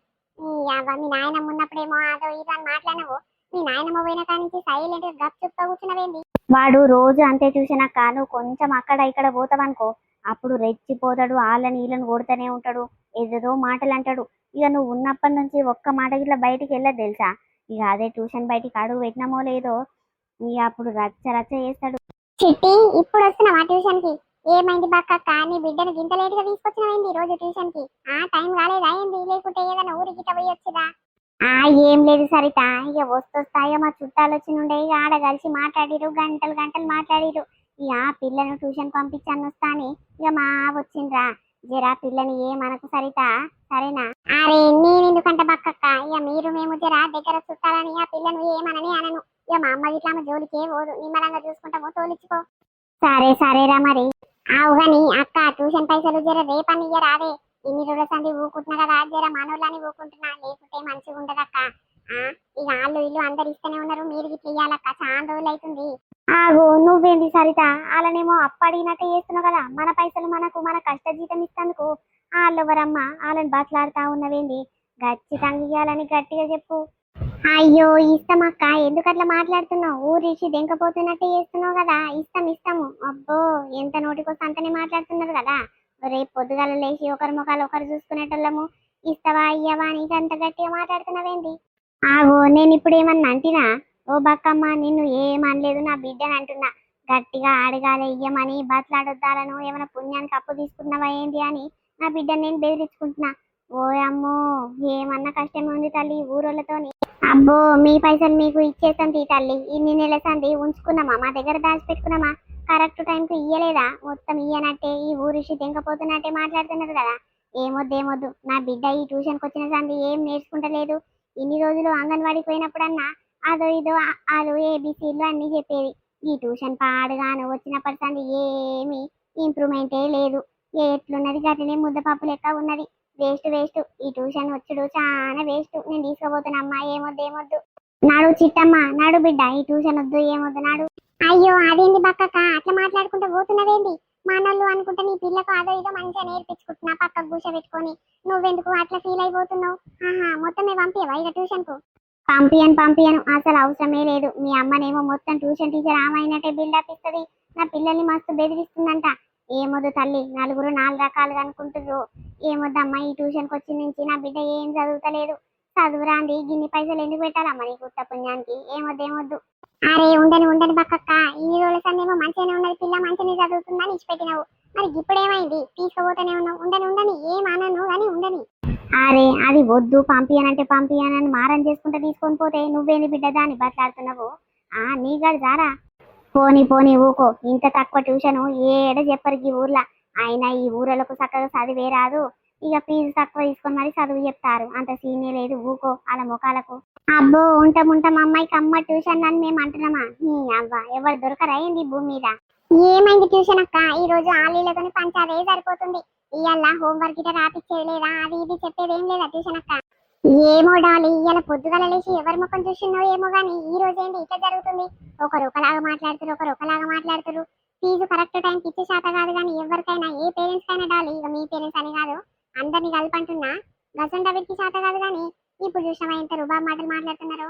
అవ్వ మీ నాయనమ్మ ఉన్నప్పుడేమో అదో ఇదో అని మాట్లాడినావు. మీ నాయనమ్మ పోయిన కాడి నుంచి సైలెంట్గా గప్ చుట్టూ కూర్చున్నావేంటి వాడు రోజు అంతే చూసినాక నువ్వు కొంచెం అక్కడ ఇక్కడ పోతావనుకో అప్పుడు రెచ్చిపోతాడు వాళ్ళని వీళ్ళని కొడుతూనే ఉంటాడు ఏదేదో మాటలు అంటాడు ఇక నువ్వు ఉన్నప్పటి నుంచి ఒక్క మాట ఇట్లా బయటికి వెళ్ళదు తెలుసా? ఇక అదే ట్యూషన్ బయటికి అడుగు పెట్టినామో లేదో ఇక అప్పుడు రచ్చ రచ్చ చేస్తాడు. చిట్టి ఇప్పుడు వస్తున్నావా ట్యూషన్కి ఏమైంది బాక్క నీ బిడ్డను గింత లేట్గా తీసుకొచ్చినవేంది ఈ రోజు ట్యూషన్కి ఆ టైం కాలేదా ఏంది? లేకుంటే ఏదైనా ఊరికి పోయి వచ్చిదా? ఏం లేదు సరిత ఇక వస్తొస్తాయో మా చుట్టాలు వచ్చినుండే ఇక ఆడ కలిసి మాట్లాడిరు గంటలు గంటలు మాట్లాడిరు ఇక ఆ పిల్లను ట్యూషన్ పంపించాను వస్తాని ఇక మా వచ్చిండ్రా. జరా పిల్లని ఏమనకు సరిత సరేనా? అరే నేను ఎందుకంట బక్కక్క? ఇక మీరు మేము జరా దగ్గర చుట్టాలని ఆ పిల్లను ఏమనని అనను. ఇక మా అమ్మ గిట్ల జోలికే పోదు నిమ్మలంగా చూసుకుంటామో తోలిచ్చుకో. సరే సరేరా మరి. ఆవు అక్క ట్యూషన్ పైసలు జర రేపని ఇక రాదే ఇన్ని రోజుల సంది ఊకుంటున్నా కదా జర మనోళ్ళని ఊకుంటున్నా లేకుంటే మంచిగా ఉండదు ఆ ఇక వాళ్ళు ఇల్లు అందరు ఇస్తూనే ఉన్నారు మీరు గిట్ల ఇయ్యాలక్క చాలా రోజులు అవుతుంది ఆగో నువ్వేంది సరిత? వాళ్ళనేమో అప్పడినట్టే చేస్తున్నావు కదా మన పైసలు మనకు మన కష్ట జీతం ఇస్తందుకు. వాళ్ళు ఎవరమ్మా? వాళ్ళని బట్లాడుతా ఉన్నవేంది? ఖచ్చితంగా ఇయ్యాలని గట్టిగా చెప్పు. అయ్యో ఇస్తామక్క ఎందుకు అట్లా మాట్లాడుతున్నావు? ఊరిసి దెంకపోతున్నట్టే చేస్తున్నావు కదా ఇస్తాం ఇస్తాము. అబ్బో ఎంత నోటికొస్తే అంతనే మాట్లాడుతున్నారు కదా. రేపు పొద్దుగాల లేచి ఒకరి ముఖాలు ఒకరు చూసుకునేటోళ్ళము. ఇస్తావా అయ్యవా అని అంత గట్టిగా మాట్లాడుతున్నావేంటి ఆగో నేను ఇప్పుడు ఏమన్నా అంటినా? ఓ బక్కమ్మ నిన్ను ఏమనలేదు నా బిడ్డని అంటున్నా. గట్టిగా అడగాలి ఇయ్యమని బతలాడొద్దాలను ఏమైనా పుణ్యానికి అప్పు తీసుకున్నావా ఏంటి అని నా బిడ్డని నేను బెదిరించుకుంటున్నా. ఓ అమ్మో ఏమన్నా కష్టమే ఉంది తల్లి ఊరోళ్ళతోని. అబ్బో మీ పైసలు మీకు ఇచ్చేసంది తల్లి. ఇన్ని నెలల సంది ఉంచుకున్నామా? మా దగ్గర దాచిపెట్టుకున్నామా? కరెక్ట్ టైంకి ఇయ్యలేదా? మొత్తం ఇయ్యనట్టే ఈ ఊరిషి తెంకపోతున్నట్టే మాట్లాడుతున్నారు కదా. ఏమొద్దు ఏమొద్దు నా బిడ్డ ఈ ట్యూషన్కి వచ్చిన సంది ఏం నేర్చుకుంటలేదు. ఇన్ని రోజులు అంగన్వాడికి పోయినప్పుడన్నా అదో ఇదో ఆ- ఆలు అన్నీ చెప్పేది. ఈ ట్యూషన్ పాడుగాను వచ్చినప్పటి సంది ఏమి ఇంప్రూవ్మెంటే లేదు. ఏ ఎట్లున్నది గట్లనే ముద్దపప్పు లెక్క ఉన్నది. Waste waste. ఈ ట్యూషన్ వచ్చుడు చాలా వేస్ట్. నేను తీసుకోబోతున్నా అమ్మా ఏమొద్దు ఏమొద్దు నాడు చిట్టమ్మ నాడు బిడ్డ ఈ ట్యూషన్ వద్దు ఏమొద్దు నాడు. అయ్యో అదేంది బక్కక? అట్లా మాట్లాడుకుంటూ పోతున్నవేంటి మనోళ్ళు అనుకుంటే నీ పిల్లకు అదో ఇదో మంచిగా నేర్పించుకుంటున్నా పక్క కూర్చో పెట్టుకొని నువ్వెందుకు అట్లా ఫీల్ అయిపోతున్నావు? ఆహా మొత్తమే పంపియవా ఇక ట్యూషన్కు? పంపియను పంపియను అసలు అవసరమే లేదు. మీ అమ్మనేమో మొత్తం ట్యూషన్ టీచర్ ఆమె బిల్డప్ ఇస్తుంది. నా పిల్లల్ని మస్తు బెదిరిస్తుందంట. ఏమొద్దు తల్లి నలుగురు నాలుగు రకాలుగా అనుకుంటుర్రు. ఏమొద్దమ్మా ఈ ట్యూషన్కి వచ్చి నుంచి నా బిడ్డ ఏం చదువుతలేదు? చదువురాంది గిన్ని పైసలు ఎందుకు పెట్టాలమ్మా నీకు ఉత్త పుణ్యానికి? ఏమొద్దు ఏమొద్దు. అరే ఉండని ఉండని పక్కక్క ఈ రోజుల సందేమో మంచిగానే ఉన్నది పిల్ల మంచిగానే చదువుతుందని ఇచ్చిపెట్టినావు. మరి ఇప్పుడు ఏమైంది తీసుకుపోతూనే ఉన్నావు. ఉండని ఉండని ఏం అనను కానీ ఉండని. అరే అది వద్దు పంపియనంటే పంపియనని మారం చేసుకుంటే తీసుకొని పోతే నువ్వేంది బిడ్డ దాన్ని బట్లాడుతున్నావు ఆ నీ గడు జారా. పోని పోని ఊకో ఇంత తక్కువ ట్యూషన్ ఏడ చెప్పరు ఈ ఊర్లో. అయినా ఈ ఊరలకు చక్కగా చదివే రాదు. ఇక ఫీజు తక్కువ తీసుకొని మరి చదువు చెప్తారు. అంత సీనియర్ లేదు ఊకో అలా ముఖాలకు. అబ్బో ఉంటాం ఉంటాం. అమ్మాయికి అమ్మ ట్యూషన్ అని మేము అంటున్నామా? నీ అవ్వ ఎవరు దొరకరా ఏంది భూమి మీద? ఏమైంది ట్యూషన్ అక్క? ఈ రోజు ఆలీలతోని పంచాదే సరిపోతుంది. ఇవాళ హోంవర్క్ ఇట రాపిచ్చేది లేదా? అది ఇది చెప్పేది ఏం లేదా ట్యూషన్ అక్క? ఏమో డాలి ఇవాళ పొద్దుగల లేచి ఎవరి ముఖం చూసినావు ఏమో గానీ ఈ రోజు ఏంటి ఇట్లా జరుగుతుంది? ఒకరు ఒకలాగా మాట్లాడుతారు ఒకరు ఒకలాగా మాట్లాడుతారు ఫీజు కరెక్ట్ టైంకి ఇచ్చే శాత కాదు కానీ ఎవరికైనా ఏ పేరెంట్స్ కైనా డాలి ఇక మీ పేరెంట్స్ అని కాదు. అందరినీ కలపంటున్నా. గసంట వీటికి శాత కాదు కానీ ఇప్పుడు చూసినావా ఎంత రుబాబ్ మాటలు మాట్లాడుతున్నారు?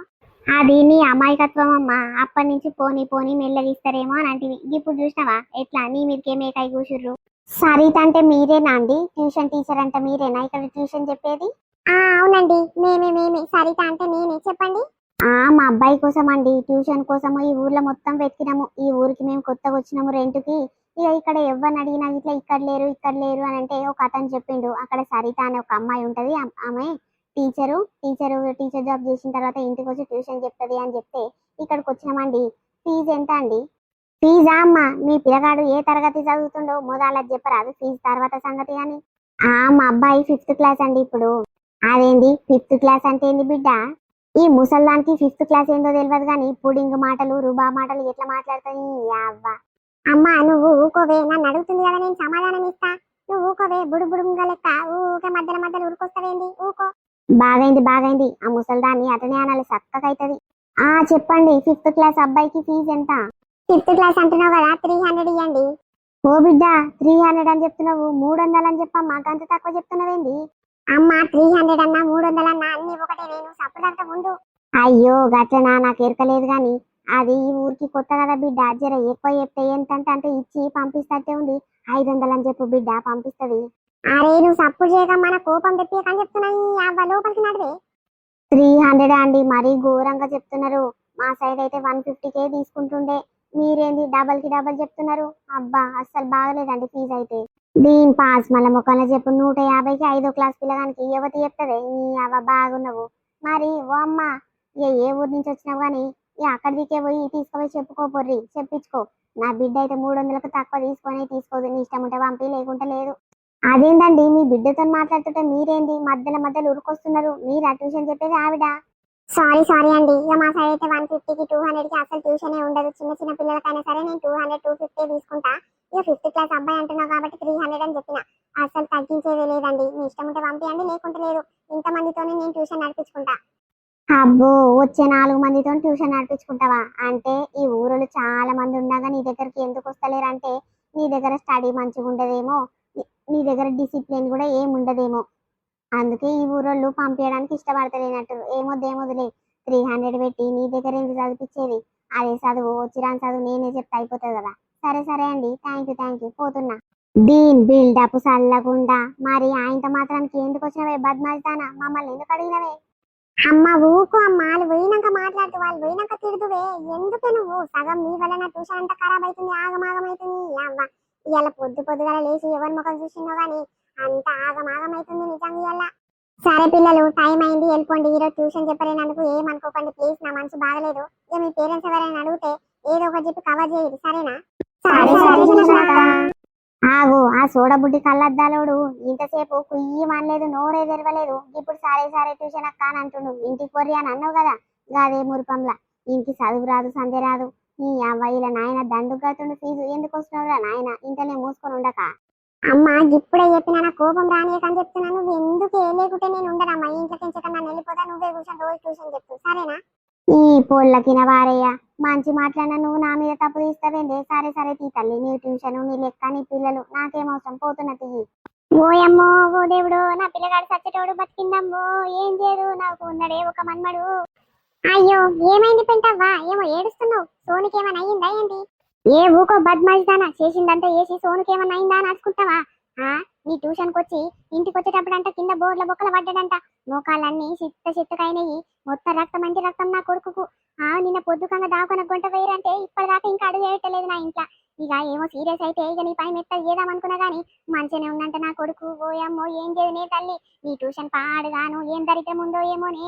అది నీ అమాయకత్వం అమ్మా. అప్పటి నుంచి పోని పోని మెల్లగిస్తారేమో అని అంటివి ఇప్పుడు చూసినావా? ఎట్లా? నీ మీదకే మేకాయ కూసుర్రు. సరిత అంటే మీరేనా అండి? ట్యూషన్ టీచర్ అంటే మీరేనా? ఇక్కడ ట్యూషన్ చెప్పేది? ఆ అవునండి. మేమే మేమే. సరిత అంటే నేనే. చెప్పండి. ఆ మా అబ్బాయి కోసం అండి ట్యూషన్ కోసము ఈ ఊర్లో మొత్తం వెతికినాము. ఈ ఊరికి మేము కొత్తగా వచ్చినాము రెంట్కి. ఇక ఇక్కడ ఎవరిని అడిగినా ఇట్లా ఇక్కడ లేరు ఇక్కడ లేరు అని అంటే ఒక అతను చెప్పిండు. అక్కడ సరిత అనే ఒక అమ్మాయి ఉంటది. ఆమె టీచరు. టీచరు టీచర్ జాబ్ చేసిన తర్వాత ఇంటికి వచ్చి ట్యూషన్ చెప్తుంది అని చెప్తే ఇక్కడికి వచ్చినామండి. ఫీజు ఎంత అండి? ఫీజా అమ్మ మీ పిల్లగాడు ఏ తరగతి చదువుతుండో మొదలది చెప్పరాదు. ఫీజు తర్వాత సంగతి అని. ఆ మా అబ్బాయి ఫిఫ్త్ క్లాస్ అండి ఇప్పుడు. అదేంది? ఫిఫ్త్ క్లాస్ అంటే ఏంది బిడ్డ? ఈ ముసల్దానికి ఫిఫ్త్ క్లాస్ ఏందో తెలియదు కానీ పుడింగ్ మాటలు రుబా మాటలు ఎట్లా మాట్లాడతాయి? అవ్వ. అమ్మా నువ్వు ఊకోవే. నన్ను అడుగుతుంది కదా నేను సమాధానం ఇస్తా. నువ్వు ఊకోవే. బుడు లెక్క. ఊకే మధ్యలో మధ్యలో ఉరికొస్తావేంది? ఊకో. బాగైంది బాగైంది. ఆ ముసల్దాన్ని అటనే అనాలి చక్కగైతది. ఆ చెప్పండి ఫిఫ్త్ క్లాస్ అబ్బాయికి ఫీజు ఎంత? ఫిఫ్త్ క్లాస్ అంటున్నావు కదా త్రీ హండ్రెడ్ ఇవ్వండి ఓ బిడ్డ త్రీ హండ్రెడ్ అని చెప్తున్నావు. మూడు వందలు అని చెప్పమ్మా గంత తక్కువ చెప్తున్నావేంది? అమ్మ త్రీ హండ్రెడ్ అన్నా మూడు వందలు అన్నా అన్ని ఒకటే నేను సప్పుడంత ముందు అయ్యో గట్లనా? నాకు ఎరకలేదు గాని. అది ఈ ఊరికి కొత్త కదా బిడ్డ. జర ఎక్కువ చెప్తే ఏంటంటే అంటే ఇచ్చి పంపిస్తట్టే ఉంది. ఐదు వందలు అని చెప్పు బిడ్డ పంపిస్తది. అరే నువ్వు సప్పు చేయక మన కోపం తెప్పియకని చెప్తున్నాయి అవ్వ లోపలికి నడివే. త్రీ హండ్రెడ్ అండి. మరీ ఘోరంగా చెప్తున్నారు. మా సైడ్ అయితే వన్ కే తీసుకుంటుండే. మీరేంది డబల్కి డబల్ చెప్తున్నారు? అబ్బా అస్సలు బాగలేదండి ఫీజు అయితే. దీని పాస్ మళ్ళీ ముఖంలో చెప్పు నూట యాభైకి ఐదో క్లాస్ పిల్లగానికి యువతి చెప్తుంది. నీ అవ్వ బాగున్నావు. మరి ఓ అమ్మ ఏ ఊరు నుంచి వచ్చినావు కానీ ఇక అక్కడికే పోయి తీసుకుపోయి చెప్పుకోపోర్రి చెప్పించుకో. నా బిడ్డ అయితే మూడు వందలకు తక్కువ తీసుకొని తీసుకోదు నీ ఇష్టం ఉంటే పంపి లేకుంటే లేదు. అదేంటండి మీ బిడ్డతో మాట్లాడుతుంటే మీరేంది? మధ్యలో మధ్యలో ఉరుకొస్తున్నారు. మీరు ఆ ట్యూషన్ చెప్పేది ఆవిడ. సారీ సారీ అండి. ఇక మా సైడ్ అయితే వన్ ఫిఫ్టీకి టూ హండ్రెడ్కి అసలు ట్యూషనే ఉండదు. చిన్న చిన్న పిల్లలకైనా సరే నేను టూ హండ్రెడ్ టూ ఫిఫ్టీ తీసుకుంటా. ఇక ఫిఫ్త్ క్లాస్ అబ్బాయి అంటున్నావు కాబట్టి త్రీ హండ్రెడ్ అని చెప్పిన. అసలు తగ్గించేది లేదండి. మీ ఇష్టం ఉంటే పంపియండి లేకుంటే లేదు. ఇంతమందితోనే నేను ట్యూషన్ నడిపించుకుంటా. అబ్బో వచ్చే నాలుగు మందితో ట్యూషన్ నడిపించుకుంటావా? అంటే ఈ ఊరులో చాలా మంది ఉండగా నీ దగ్గరికి ఎందుకు వస్తలేరు అంటే నీ దగ్గర స్టడీ మంచిగా ఉండదేమో నీ- దగ్గర డిసిప్లిన్ కూడా ఏం ఉండదేమో. అందుకే ఈ ఊరోళ్ళు పంపించడానికి ఇష్టపడతలేనట్టు ఏమొద్దేమొద్దులే త్రీ హండ్రెడ్ పెట్టి నీ దగ్గర ఎందుకు చదివించేది అదే చదువు వచ్చిరాని చదువు నేనే చెప్తే అయిపోతుంది కదా. సరే సరే అండి థ్యాంక్ యూ థ్యాంక్ యూ పోతున్నా. దీని బిల్డప్ చల్లకుండా మరి ఆయనతో మాత్రానికి ఎందుకు వచ్చినవే బద్మాయిస్తానా మమ్మల్ని ఎందుకు అడిగినవే? అమ్మ ఊకు అమ్మ. వాళ్ళు పోయినాక మాట్లాడుతూ వాళ్ళు పోయినాక తిడుతువే ఎందుకు నువ్వు? సగం మీ వల్ల నా ట్యూషన్ అంతా ఖరాబ్ అవుతుంది ఆగమాగం అవుతుంది అవ్వ ఇవాళ పొద్దు పొద్దుగాల లేచి ఎవరి ముఖం చూసినావు గానీ అంత ఆగమాగం అవుతుంది నిజంగా ఇవాళ సరే పిల్లలు టైం అయింది వెళ్ళిపోండి. ఈరోజు ట్యూషన్ చెప్పలేనందుకు ఏమనుకోకండి ప్లీజ్ నా మనసు బాగలేదు. ఇక మీ పేరెంట్స్ ఎవరైనా అడిగితే ఏదో ఒకటి చెప్పి కవర్ చేయరు సరేనా? సరే ఆగు ఆ సోడబుడ్డి కళ్ళద్దాలోడు. ఇంతసేపు కుయ్యి మనలేదు నోరే తెరవలేదు. ఇప్పుడు సారే సారే ట్యూషన్ అక్క అని అంటుండు. ఇంటికి పొర్రి అని అన్నావు కదా గాదే మురిపంలా. ఇంటికి చదువు రాదు సందే రాదు. నీ అవ్వయ్యల నాయన దండు కడుతుండు ఫీజు. ఎందుకు వస్తున్నావురా నాయన? ఇంటనే మూసుకొని ఉండక. అమ్మ ఇప్పుడే చెప్పినా నా కోపం రానియకని చెప్తున్నా. నువ్వు ఎందుకు ఏ లేకుంటే నేను ఉండనమ్మా? ఇంట్లో ఎంచకన్నా వెళ్ళిపోతా నువ్వే కూర్చొని రోజు ట్యూషన్ చెప్తు సరేనా? ఈ పొళ్ళకిన వారయ్య మంచి మాట్లాడిన నువ్వు నా మీద తప్పు తీస్తావేందే? సరే సరే తీ తల్లి నీ ట్యూషన్ నీ లెక్క నీ పిల్లలు నాకేమవసరం పోతున్న తీయి ఓయమ్మో ఓ దేవుడు నా పిల్లగాడు సచ్చేటోడు బతికిందమ్మో ఏం చేయదు నాకు ఉన్నడే ఒక మన్మడు. అయ్యో ఏమైంది పెంటవ్వా? ఏమో ఏడుస్తున్నావు? సోనికి ఏమైనా అయ్యిందా ఏంటి? ఏ ఊకో బద్మాయిస్తానా చేసిందంతా చేసి సోనికి ఏమైనా అయిందా? అని అడుచుకుంటావా ఆ? నీ ట్యూషన్కి వచ్చి ఇంటికి వచ్చేటప్పుడు కింద బోర్ల బొక్కలు పడ్డాడంట. మోకాళ్ళన్నీ చిత్త చిత్తకైనవి మొత్తం రక్తం మంచి రక్తం నా కొడుకుకు. ఆ నిన్న పొద్దుకంగా దాకున గుంట వేయరంటే ఇప్పటిదాకా ఇంకా అడుగు వేయట్లేదు నా ఇంట్లో. ఇక ఏమో సీరియస్ అయితే ఇక నీ పై మెత్త ఏదామనుకున్నా గానీ మంచిగానే ఉందంట నా కొడుకు. ఓయమ్మో ఏం చేయదు నే తల్లి? నీ ట్యూషన్ పాడుగాను ఏం దరిద్రం ఉందో ఏమోనే.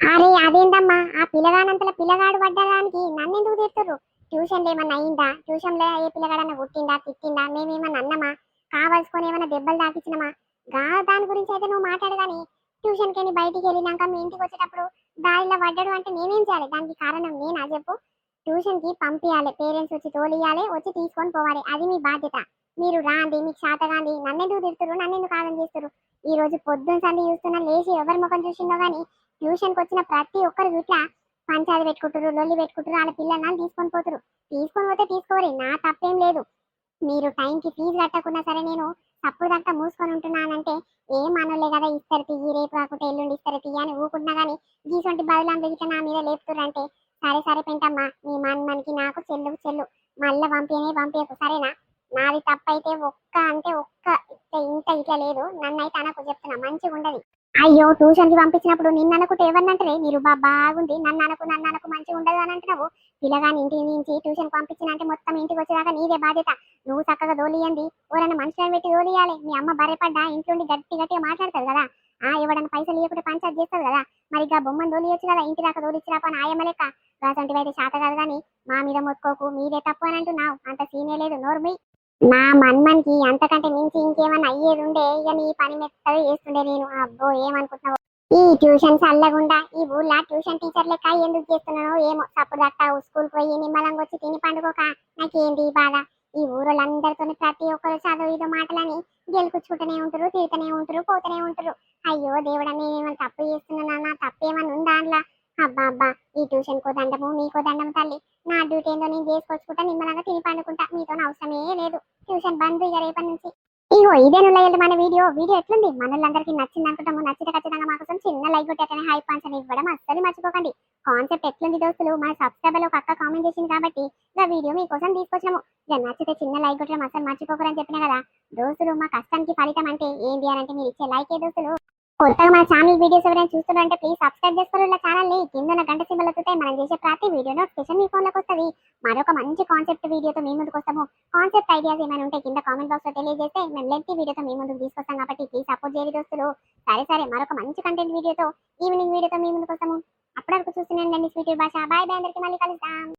అరే అదేందమ్మా? ఆ పిల్లగానంతల పిల్లగాడు పడ్డదానికి నన్నెందుకు తిడుతుర్రు? ట్యూషన్లో ఏమన్నా అయిందా? ట్యూషన్లో ఏ పిల్లగాడన్నా పుట్టిందా తిట్టిందా? మేమేమన్నా అన్నమా? కావాల్సుకొని ఏమైనా దెబ్బలు తాకిచ్చినమా? గా దాని గురించి అయితే నువ్వు మాట్లాడు కానీ ట్యూషన్కి వెళ్ళి బయటికి వెళ్ళినాక మీ ఇంటికి వచ్చేటప్పుడు దారిలో పడ్డాడు అంటే నేనేం చేయాలి? దానికి కారణం నేనా చెప్పు. ట్యూషన్కి పంపించాలి పేరెంట్స్ వచ్చి తోలియాలి వచ్చి తీసుకొని పోవాలి. అది మీ బాధ్యత. మీరు రాండి మీకు శాతగాండి. నన్నెందుకు తిడుతురు నన్నెందుకు ఆగం చేస్తారు ఈ రోజు పొద్దున్న సంది చూస్తున్నా లేచి ఎవరి ముఖం చూసిందో కానీ ట్యూషన్కి వచ్చిన ప్రతి ఒక్కరు ఇట్లా పంచాది పెట్టుకుంటారు లొల్లి పెట్టుకుంటారు వాళ్ళ పిల్లల్ని తీసుకొని పోతారు తీసుకొని పోతే తీసుకోవాలి నా తప్పేం లేదు. మీరు టైంకి ఫీజు కట్టకుండా సరే నేను తప్పుడు దాకా మూసుకొని ఉంటున్నానంటే ఏం అనలే కదా ఇస్తారు తీయి రేపు కాకుండా ఎల్లుండి ఇస్తారు తీయి అని ఊకుంటున్నా కానీ గీసొంటి బదులు ఇట్లా నా మీద లేపుతురంటే సరే సరే పెంటమ్మా మీ మనకి నాకు చెల్లు చెల్లు మళ్ళీ పంపియనే పంపించకు సరేనా? నాది తప్పైతే ఒక్క అంటే ఒక్క ఇంత ఇట్లా లేదు నన్ను అయితే అనకు చెప్తున్నా మంచిగా ఉండదు అయ్యో ట్యూషన్కి పంపించినప్పుడు నిన్ను అనుకుంటే ఎవరినంటలే మీరు బా బాగుంది. నన్ను అనుకు నన్ను అనుకు మంచిగా ఉండదు అని అంటున్నావు. పిల్లగాని ఇంటి నుంచి ట్యూషన్ పంపించిన అంటే మొత్తం ఇంటికి వచ్చేదాకా నీదే బాధ్యత. నువ్వు చక్కగా తోలియండి ఎవరైనా మనుషులను పెట్టి దోలియాలి. మీ అమ్మ బర్రెపడ్డా ఇంట్లో గట్టి గట్టిగా మాట్లాడతారు కదా. ఆ ఎవడన్నా పైసలు ఇవ్వకుండా పంచాయతీ చేస్తుంది కదా. మరి ఇక బొమ్మను దోలియొచ్చు కదా. ఇంటి దాకా దోలిచ్చిరా పని ఆయమ్మ లెక్క. రాసంటివి అయితే శాత కాదు కానీ మా మీద మొత్తుకోకు. మీదే తప్పు అని అంటున్నావు. అంత సీనే లేదు. నోర్మి. నా మన్మన్కి అంతకంటే మించి ఇంకేమన్నా అయ్యేది ఉండే ఇక నీ పని మెత్తగా చేస్తుండే నేను. అబ్బో ఏమనుకుంటున్నావు. ఈ ట్యూషన్ అల్లగుండా ఈ ఊళ్ళో ట్యూషన్ టీచర్ లెక్క ఎందుకు చేస్తున్నానో ఏమో. సప్పుడు దట్టా స్కూల్ పోయి నిమ్మలంగా వచ్చి తిని పండుకోక. నాకేంది ఈ బాధ? ఈ ఊరోళ్ళందరితో ప్రతి ఒక్కరు చదువు ఇదో మాటలని గెలుకుచ్చుకుంటూనే ఉంటారు తిరుగుతూనే ఉంటారు పోతూనే ఉంటారు అయ్యో దేవుడా నేనేమైనా ఏమైనా తప్పు చేస్తున్నానా తప్పు ఏమైనా ఉందా అందులో? అబ్బా అబ్బా ఈ ట్యూషన్ కో దండము మీకో దండం తల్లి. నా డ్యూటీ ఏందో నేను చేసుకొచ్చుకుంటా నిమ్మలంగా తిని పండుకుంటా. మీతో అవసరమే లేదు. ట్యూషన్ బంద్ ఇక రేపటి నుంచి. ఇగో ఇదే నువ్వు మన వీడియో. వీడియో ఎట్లుంది? మనలందరికీ నచ్చింది అనుకుంటాము నచ్చితే ఖచ్చితంగా మాకోసం చిన్న లైక్ కొట్టేటనే హై పాయింట్స్ అని ఇవ్వడం అస్సలు మర్చిపోకండి. కాన్సెప్ట్ ఎట్లుంది దోస్తులు? మన సబ్స్క్రైబర్ ఒక అక్క కామెంట్ చేసింది కాబట్టి ఆ వీడియో మీకోసం తీసుకొచ్చినాము. ఇక నచ్చితే చిన్న లైక్ కొట్టడం అసలు మర్చిపోకరని చెప్పిన కదా. దోస్తులు మా కష్టానికి ఫలితం అంటే ఏంటి అని అంటే మీరు ఇచ్చే లైకే దోస్తులు? కొత్తగా మన ఛానల్ వీడియోస్ ఎవరైనా చూస్తున్నారంటే ప్లీజ్ సబ్స్క్రైబ్ చేసుకోరు ఇలా ఛానల్ని కింద ఉన్న గంట సింబల్ వస్తే మనం చేసే ప్రతి వీడియో నోటిఫికేషన్ మీ ఫోన్లోకి వస్తుంది. మరొక మంచి కాన్సెప్ట్ వీడియోతో మీ ముందుకు వస్తాము. కాన్సెప్ట్ ఐడియాస్ ఏమైనా ఉంటే కింద కామెంట్ బాక్స్లో తెలియజేస్తే మేము లెంతి వీడియోతో మీ ముందుకు తీసుకొస్తాం కాబట్టి ప్లీజ్ సపోర్ట్ చేయండి దోస్తులు. సరే సరే మరొక మంచి కంటెంట్ వీడియోతో ఈవినింగ్ వీడియోతో మీ ముందుకు వస్తాము. అప్పటి వరకు చూస్తున్నాను స్వీట్ భాష. బాయ్ బాయ్ అందరికీ మళ్ళీ కలుద్దాం.